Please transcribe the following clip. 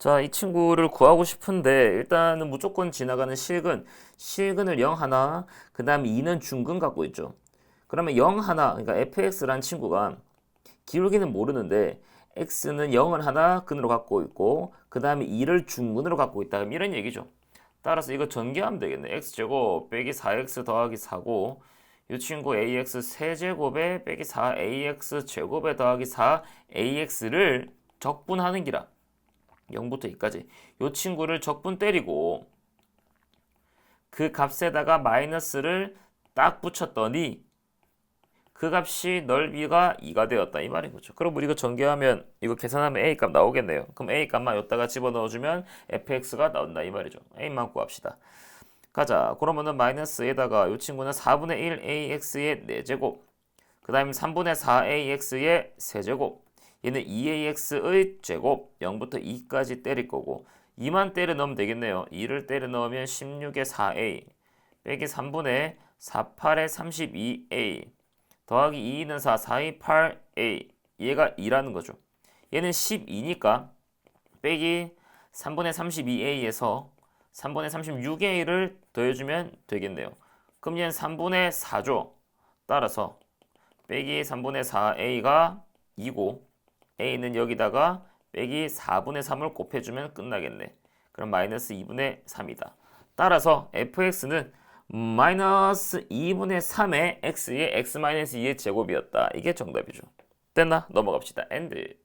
자, 이 친구를 구하고 싶은데 일단은 무조건 지나가는 실근, 실근을 0 하나, 그 다음에 2는 중근 갖고 있죠. 그러면 0 하나, 그러니까 fx라는 친구가 기울기는 모르는데 x는 0을 하나 근으로 갖고 있고 그 다음에 2를 중근으로 갖고 있다. 이런 얘기죠. 따라서 이거 전개하면 되겠네. x제곱 빼기 4x 더하기 4고 이 친구 ax 세제곱에 빼기 4ax 제곱에 더하기 4ax를 적분하는 기라. 0부터 2까지. 이 친구를 적분 때리고 그 값에다가 마이너스를 딱 붙였더니 그 값이 넓이가 2가 되었다 이 말인 거죠. 그럼 우리가 전개하면 이거 계산하면 a 값 나오겠네요. 그럼 a 값만 여기다가 집어넣어주면 fx가 나온다 이 말이죠. a만 구합시다. 가자. 그러면은 마이너스에다가 이 친구는 4분의 1 ax의 4제곱 그 다음에 3분의 4 ax의 세제곱 얘는 2ax의 제곱 0부터 2까지 때릴 거고 2만 때려 넣으면 되겠네요. 2를 때려 넣으면 16의 4a 빼기 3분의 4, 8의 32a 더하기 2는 4, 4의 8a 얘가 2라는 거죠. 얘는 12니까 빼기 3분의 32a에서 3분의 36a를 더해주면 되겠네요. 그럼 얘는 3분의 4죠. 따라서 빼기 3분의 4a가 2고 a는 여기다가 빼기 4분의 3을 곱해주면 끝나겠네. 그럼 마이너스 2분의 3이다. 따라서 fx는 마이너스 2분의 3의 x의 x 마이너스 2의 제곱이었다. 이게 정답이죠. 됐나? 넘어갑시다. 엔드.